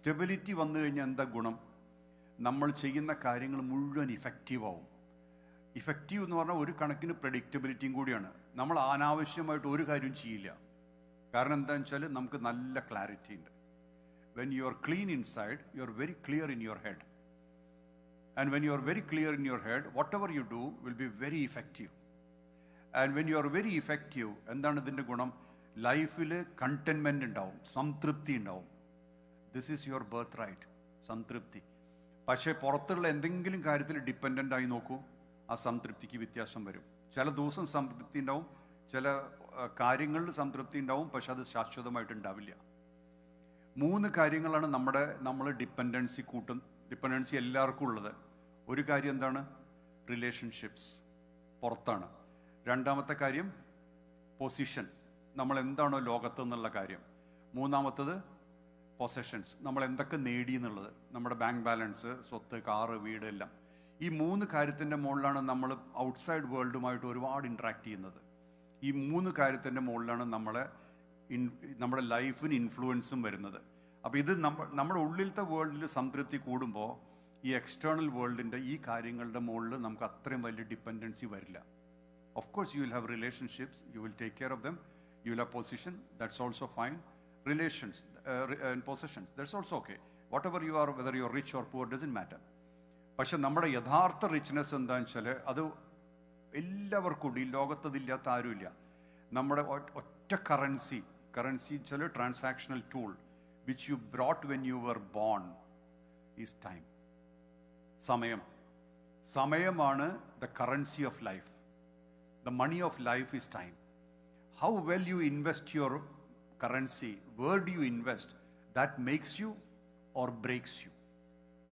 Stability വന്നു കഴിഞ്ഞാൽ എന്താ ഗുണം? നമ്മൾ ചെയ്യുന്ന കാര്യങ്ങൾ മുഴുവൻ ഇഫക്റ്റീവ് ആവും. ഇഫക്റ്റീവ് എന്ന് പറഞ്ഞാൽ ഒരു കണക്കിന് പ്രഡിക്റ്റബിലിറ്റിയും കൂടിയാണ്. നമ്മൾ അനാവശ്യമായിട്ട് ഒരു കാര്യവും ചെയ്യില്ല. കാരണം എന്താണെന്ന് വെച്ചാൽ നമുക്ക് നല്ല ക്ലാരിറ്റി ഉണ്ട്. When you are clean inside you are very clear in your head and when you are very clear in your head whatever you do will be very effective and when you are very effective എന്താണ് ഇതിന്റെ ഗുണം? ലൈഫിൽ contentment ഉണ്ടാവും സംതൃപ്തി ഉണ്ടാവും. This is your birthright സംതൃപ്തി. പക്ഷേ പുറത്തുള്ള എന്തെങ്കിലും കാര്യത്തിൽ ഡിപ്പെൻഡന്റ് ആയി നോക്കൂ ആ സംതൃപ്തിക്ക് വ്യത്യാസം വരും. ചില ദിവസം സംതൃപ്തി ഉണ്ടാവും ചില കാര്യങ്ങളിൽ സംതൃപ്തി ഉണ്ടാവും പക്ഷെ അത് ശാശ്വതമായിട്ട് ഉണ്ടാവില്ല. മൂന്ന് കാര്യങ്ങളാണ് നമ്മുടെ നമ്മൾ ഡിപ്പെൻഡൻസി കൂട്ടും ഡിപ്പെൻഡൻസി എല്ലാവർക്കും ഉള്ളത്. ഒരു കാര്യം എന്താണ്? റിലേഷൻഷിപ്സ് പുറത്താണ്. രണ്ടാമത്തെ കാര്യം പൊസിഷൻ നമ്മൾ എന്താണോ ലോകത്ത് എന്നുള്ള കാര്യം. മൂന്നാമത്തത് പൊസഷൻസ് നമ്മൾ എന്തൊക്കെ നേടി എന്നുള്ളത്. നമ്മുടെ ബാങ്ക് ബാലൻസ് സ്വത്ത് കാറ് വീട് എല്ലാം. ഈ മൂന്ന് കാര്യത്തിന്റെ മുകളിലാണ് നമ്മൾ ഔട്ട്സൈഡ് വേൾഡുമായിട്ട് ഒരുപാട് ഇൻട്രാക്ട് ചെയ്യുന്നത്. ഈ മൂന്ന് കാര്യത്തിന്റെ മുകളിലാണ് നമ്മളെ നമ്മുടെ ലൈഫിന് ഇൻഫ്ലുവൻസും വരുന്നത്. അപ്പോൾ ഇത് നമ്മൾ നമ്മുടെ ഉള്ളിലത്തെ വേൾഡിൽ സംതൃപ്തി കൂടുമ്പോൾ ഈ എക്സ്റ്റേണൽ വേൾഡിന്റെ ഈ കാര്യങ്ങളുടെ മുകളിൽ നമുക്ക് അത്രയും വലിയ ഡിപ്പെൻഡൻസി വരില്ല. Of course you will have relationships you will take care of them you will have position that's also fine. Relations uh, and possessions, that's also okay. Whatever you are, whether you're rich or poor, doesn't matter. പക്ഷെ നമ്മുടെ യഥാർത്ഥ richness എന്താണെന്ന് വെച്ചാൽ അത് എല്ലാവർക്കും ഉണ്ട് ഈ ലോകത്തതില്ലാത്ത ആരുമില്ല നമ്മുടെ ഒറ്റ കറൻസി കറൻസി വെച്ചാൽ transactional tool which you brought when you were born is time സമയം സമയമാണ് the currency of life the money of life is time. How well you invest your currency, where do you invest, that makes you or breaks you.